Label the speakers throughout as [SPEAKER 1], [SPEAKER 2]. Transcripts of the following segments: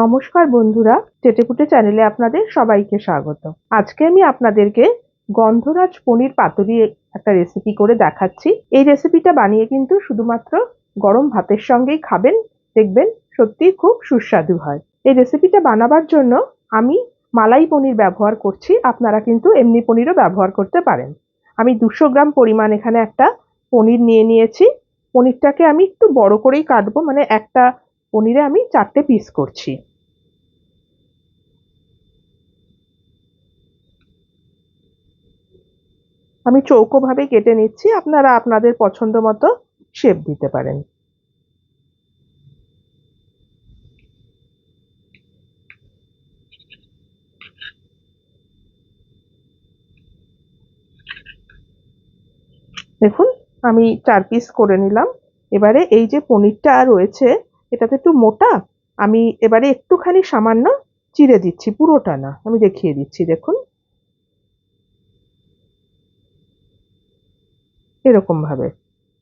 [SPEAKER 1] নমস্কার বন্ধুরা চেটেপুটে চ্যানেলে আপনাদের সবাইকে স্বাগত। আজকে আমি আপনাদেরকে গন্ধরাজ পনির পাতুরি একটা রেসিপি করে দেখাচ্ছি। এই রেসিপিটা বানিয়ে কিন্তু শুধুমাত্র গরম ভাতের সঙ্গেই খাবেন, দেখবেন সত্যি খুব সুস্বাদু হয়। এই রেসিপিটা বানাবার জন্য আমি মালাই পনির ব্যবহার করছি, আপনারা কিন্তু এমনি পনিরও ব্যবহার করতে পারেন। আমি দুশো গ্রাম পরিমাণ এখানে একটা পনির নিয়ে নিয়েছি। পনিরটাকে আমি একটু বড় করেই কাটবো মানে একটা পনিরে আমি চারটে পিস করছি। আমি চৌকোভাবে কেটে নিচ্ছি, আপনারা আপনাদের পছন্দ মতো শেপ দিতে পারেন। দেখুন, আমি চার পিস করে নিলাম। এবারে এই যে পনিরটা রয়েছে এটা তো একটু মোটা আমি এবারে একটুখানি সামান্য চিড়ে দিচ্ছি পুরোটা না আমি দেখিয়ে দিচ্ছি দেখুন। এরকম ভাবে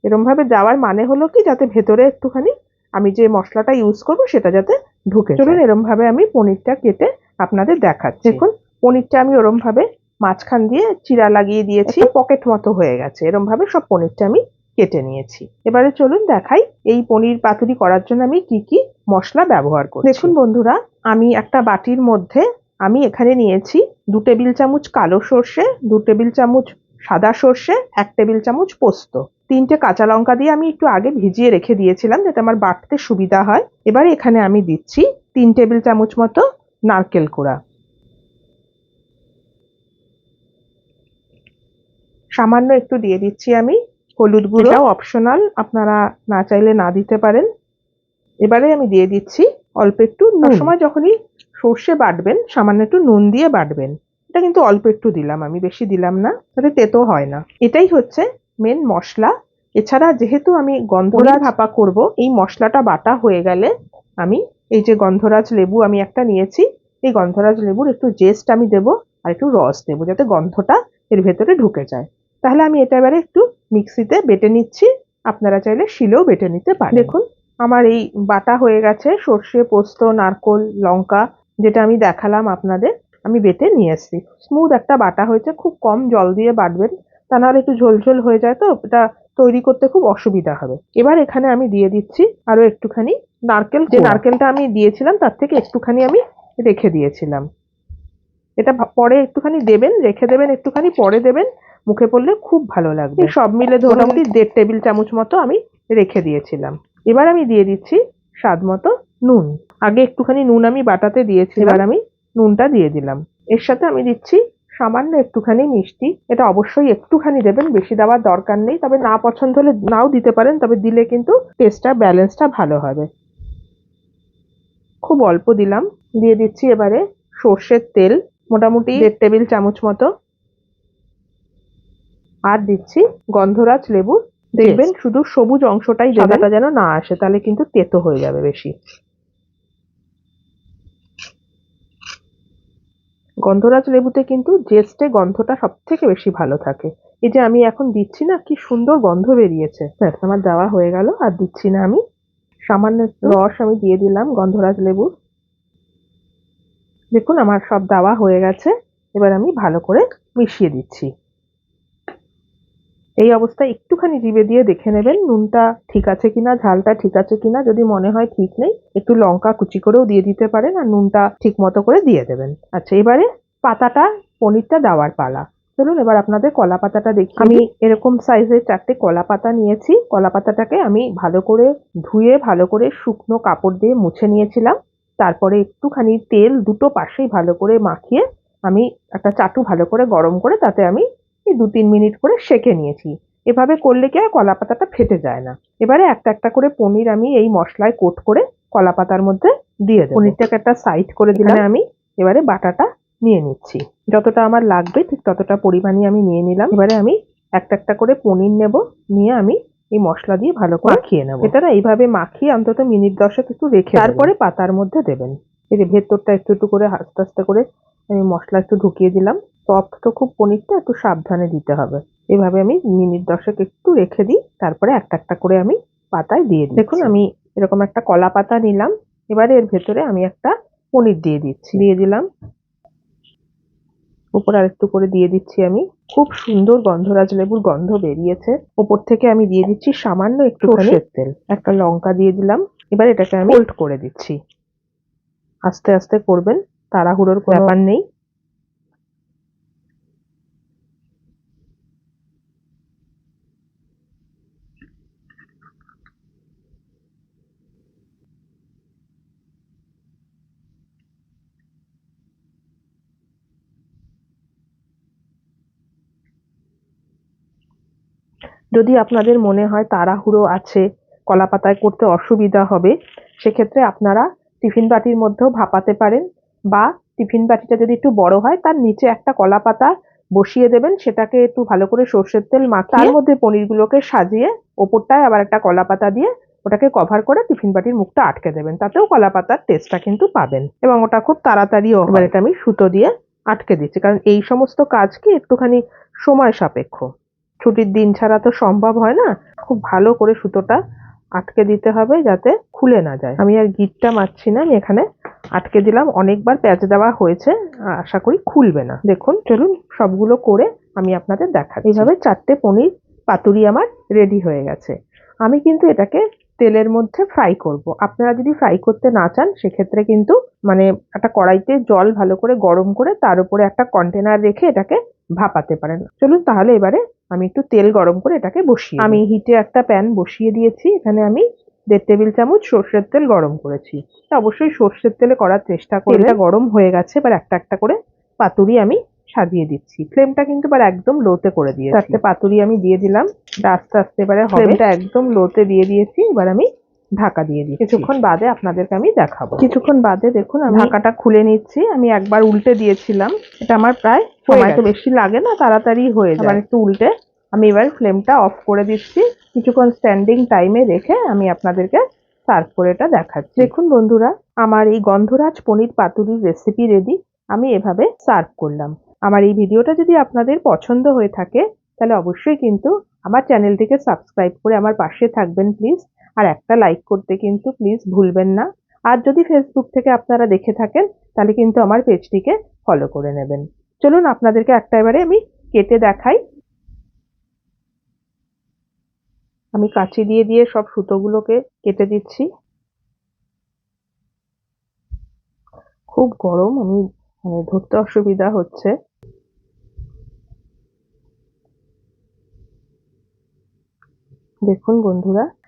[SPEAKER 1] এরকম ভাবে দেওয়ার মানে হলো কি যাতে ভেতরে একটুখানি আমি যে মশলাটা ইউজ করব সেটা যাতে ঢুকে চলুন এরম ভাবে আমি পনিরটা কেটে আপনাদের দেখাচ্ছি। দেখুন পনিরটা আমি ওরম ভাবে মাঝখান দিয়ে চিরা লাগিয়ে দিয়েছি। পকেট মতো হয়ে গেছে এরম ভাবে সব পনিরটা আমি কেটে নিয়েছি। এবারে চলুন দেখাই এই পনির পাতুরি করার জন্য আমি কি কি মশলা ব্যবহার করছি। দেখুন বন্ধুরা, আমি একটা বাটির মধ্যে আমি এখানে নিয়েছি দু টেবিল চামচ কালো সর্ষে, দু টেবিল চামচ সাদা সর্ষে, এক টেবিল চামচ পোস্ত। তিনটে কাঁচা লঙ্কা দিয়ে আমি একটু আগে ভিজিয়ে রেখে দিয়েছিলাম যাতে আমার বাটতে সুবিধা হয়। এবার এখানে আমি দিচ্ছি তিন টেবিল চামচ মতো নারকেল কোড়া। সামান্য একটু দিয়ে দিচ্ছি আমি হলুদ গুঁড়োটাও অপশনাল আপনারা না চাইলে না দিতে পারেন। এবারে আমি দিয়ে দিচ্ছি অল্প একটু সময় যখনই সর্ষে বাটবেন সামান্য একটু নুন দিয়ে বাটবেন। এটা কিন্তু অল্প একটু দিলাম আমি বেশি দিলাম না তাতে তেতো হয় না। এটাই হচ্ছে মেন মশলা। এছাড়া যেহেতু আমি গন্ধরাজ ভাপা করব এই মশলাটা বাটা হয়ে গেলে আমি এই যে গন্ধরাজ লেবু আমি একটা নিয়েছি এই গন্ধরাজ লেবুর একটু জেস্ট আমি দেব আর একটু রস দেবো যাতে গন্ধটা এর ভেতরে ঢুকে যায়। তাহলে আমি এটা এবারে একটু মিক্সিতে বেটে নিচ্ছি। আপনারা চাইলে শিলেও বেটে নিতে পারেন। দেখুন আমার এই বাটা হয়ে গেছে সর্ষে পোস্ত নারকোল লঙ্কা যেটা আমি দেখালাম আপনাদের আমি বেটে নিয়ে এসেছি। স্মুথ একটা বাটা হয়েছে খুব কম জল দিয়ে বাটবেন তা নাহলে একটু ঝোলঝোল হয়ে যায় তো এটা তৈরি করতে খুব অসুবিধা হবে। এবার এখানে আমি দিয়ে দিচ্ছি আরও একটুখানি নারকেল। যে নারকেলটা আমি দিয়েছিলাম তার থেকে একটুখানি আমি রেখে দিয়েছিলাম। এটা পরে একটুখানি দেবেন রেখে দেবেন একটুখানি পরে দেবেন মুখে পড়লে খুব ভালো লাগবে। সব মিলে মোটামুটি দেড় টেবিল চামচ মতো আমি রেখে দিয়েছিলাম। এবার আমি দিয়ে দিচ্ছি স্বাদ মতো নুন। আগে একটুখানি নুন আমি বাটাতে দিয়েছি এবার আমি নুনটা দিয়ে দিলাম। এর সাথে আমি দিচ্ছি সামান্য একটুখানি মিষ্টি। এটা অবশ্যই একটুখানি দেবেন বেশি দেওয়ার দরকার নেই। তবে না পছন্দ হলে নাও দিতে পারেন তবে দিলে কিন্তু টেস্টটা ব্যালেন্সটা ভালো হবে। খুব অল্প দিলাম। দিয়ে দিচ্ছি এবারে সর্ষের তেল। মোটামুটি দেড় টেবিল চামচ মতো আর দিচ্ছি গন্ধরাজ লেবু। দেখবেন শুধু সবুজ অংশটাই সাদাটা যেন না আসে তাহলে কিন্তু তেতো হয়ে যাবে বেশি। গন্ধরাজ লেবুতে কিন্তু জেস্টে গন্ধটা সব থেকে বেশি ভালো থাকে। এই যে আমি এখন দিচ্ছি না কি সুন্দর গন্ধ বেরিয়েছে। ব্যাস আমার দেওয়া হয়ে গেল আর দিচ্ছি না আমি। সামান্য রস আমি দিয়ে দিলাম গন্ধরাজ লেবু দেখুন আমার সব দেওয়া হয়ে গেছে। এবার আমি ভালো করে মিশিয়ে দিচ্ছি। এই অবস্থায় একটুখানি জিভে দিয়ে দেখে নেবেন নুনটা ঠিক আছে কিনা ঝালটা ঠিক আছে কিনা যদি মনে হয় ঠিক নেই একটু লঙ্কা কুচি করেও দিয়ে দিতে পারেন আর নুনটা ঠিক মতো করে দিয়ে দেবেন। আচ্ছা এবারে পাতাটা পনিরটা দেওয়ার পালা। চলুন এবার আপনাদের কলা পাতাটা দেখি আমি এরকম সাইজের চারটে কলা পাতা নিয়েছি। কলা পাতাটাকে আমি ভালো করে ধুয়ে ভালো করে শুকনো কাপড় দিয়ে মুছে নিয়েছিলাম। তারপরে একটুখানি তেল দুটো পাশেই ভালো করে মাখিয়ে আমি একটা চাটু ভালো করে গরম করে তাতে আমি এই দু তিন মিনিট করে সেকে নিয়েছি। এভাবে করলে কি আর কলা পাতাটা ফেটে যায় না। এবারে একটা একটা করে পনির আমি এই মশলায় কোট করে কলা পাতার মধ্যে দিয়ে দেবো। পনিরটাকে একটা সাইড করে দিলে আমি এবারে বাটাটা নিয়ে নিচ্ছি। যতটা আমার লাগবে ঠিক ততটা পরিমাণই আমি নিয়ে নিলাম। এবারে আমি একটা একটা করে পনির নেব নিয়ে আমি এই মশলা দিয়ে ভালো করে মাখিয়ে নেব। এটা এইভাবে মাখিয়ে অন্তত মিনিট দশেক একটু রেখে তারপরে পাতার মধ্যে দেবেন। এই যে ভেতরটা একটু একটু করে আস্তে আস্তে করে আমি মশলা একটু ঢুকিয়ে দিলাম। সফট তো খুব পনিরটা একটু সাবধানে দিতে হবে। এভাবে আমি মিনিট দশেক একটু রেখে দিই তারপরে একটা একটা করে আমি পাতায় দিয়ে দিই দেখুন আমি এরকম একটা কলা পাতা নিলাম এবারে এর ভেতরে আমি একটা পনির দিয়ে দিচ্ছি। দিয়ে দিলাম। উপর আর একটু করে দিয়ে দিচ্ছি আমি। খুব সুন্দর গন্ধরাজ লেবুর গন্ধ বেরিয়েছে। ওপর থেকে আমি দিয়ে দিচ্ছি সামান্য একটু সর্ষের তেল। একটা লঙ্কা দিয়ে দিলাম। এবার এটাকে আমি ফোল্ড করে দিচ্ছি। আস্তে আস্তে করবেন তাড়াহুড়োর ব্যাপার নেই। যদি আপনাদের মনে হয় তাড়াহুড়ো আছে কলা পাতায় করতে অসুবিধা হবে সেক্ষেত্রে আপনারা টিফিন বাটির মধ্যেও ভাপাতে পারেন বা টিফিন বাটিটা যদি একটু বড় হয় তার নিচে একটা কলা পাতা বসিয়ে দেবেন সেটাকে একটু ভালো করে সর্ষের তেল মাখিয়ে তার মধ্যে পনিরগুলোকে সাজিয়ে ওপরটায় আবার একটা কলা পাতা দিয়ে ওটাকে কভার করে টিফিন বাটির মুখটা আটকে দেবেন। তাতেও কলা পাতার টেস্টটা কিন্তু পাবেন এবং ওটা খুব তাড়াতাড়িও এবার এটা আমি সুতো দিয়ে আটকে দিচ্ছি কারণ এই সমস্ত কাজ কি একটুখানি সময় সাপেক্ষ। ছুটির দিন ছাড়া তো সম্ভব হয় না। খুব ভালো করে সুতোটা আটকে দিতে হবে যাতে খুলে না যায়। আমি আর গিটটা মারছি না, আমি এখানে আটকে দিলাম। অনেকবার প্যাচ দেওয়া হয়েছে, আশা করি খুলবে না। দেখুন, চলুন সবগুলো করে আমি আপনাদের দেখাচ্ছি। এইভাবে চারটে পনির পাতুরি আমার রেডি হয়ে গেছে। আমি কিন্তু এটাকে তেলের মধ্যে ফ্রাই করব। আপনারা যদি ফ্রাই করতে না চান, সেক্ষেত্রে কিন্তু মানে একটা কড়াইতে জল ভালো করে গরম করে তার উপরে একটা কন্টেনার রেখে এটাকে ভাপাতে পারেন। চলুন তাহলে এবারে আমি একটু তেল গরম করে এটাকে বসিয়ে আমি হিটে একটা প্যান বসিয়ে দিয়েছি এখানে আমি দেড় টেবিল চামচ সর্ষের তেল গরম করেছি। তা অবশ্যই সর্ষের তেলে করার চেষ্টা করে এটা গরম হয়ে গেছে এবার একটা একটা করে পাতুরি আমি সাজিয়ে দিচ্ছি। ফ্লেমটা কিন্তু এবার একদম লোতে করে দিয়েছি। তাতে পাতুরি আমি দিয়ে দিলাম আস্তে আস্তে এবারে ফ্লেমটা একদম লোতে দিয়ে দিয়েছি এবার আমি ঢাকা দিয়ে দিই কিছুক্ষণ বাদে আপনাদেরকে আমি দেখাবো। কিছুক্ষণ বাদে দেখুন আমি ঢাকাটা খুলে নিচ্ছি। আমি একবার উল্টে দিয়েছিলাম। এটা আমার প্রায় সময় তো বেশি লাগে না তাড়াতাড়ি হয়ে যায়। একটু উল্টে। আমি এবার ফ্লেমটা অফ করে দিচ্ছি। কিছুক্ষণ স্ট্যান্ডিং টাইমে রেখে আমি আপনাদেরকে সার্ভ করে এটা দেখাচ্ছি। দেখুন বন্ধুরা আমার এই গন্ধরাজ পনির পাতুরির রেসিপি রেডি আমি এভাবে সার্ভ করলাম। আমার এই ভিডিওটা যদি আপনাদের পছন্দ হয়ে থাকে তাহলে অবশ্যই কিন্তু আমার চ্যানেলটিকে সাবস্ক্রাইব করে আমার পাশে থাকবেন প্লিজ আর একটা লাইক করতে কিন্তু প্লিজ ভুলবেন না। আর যদি ফেসবুক থেকে আপনারা দেখে থাকেন, তাহলে কিন্তু আমার পেজটিকে ফলো করে নেবেন। চলুন আপনাদেরকে একটা এবারে আমি কেটে দেখাই। আমি কাঁচি দিয়ে দিয়ে সব সুতোগুলোকে কেটে দিচ্ছি। খুব গরম, আমি মানে ধরতে অসুবিধা হচ্ছে। দেখুন বন্ধুরা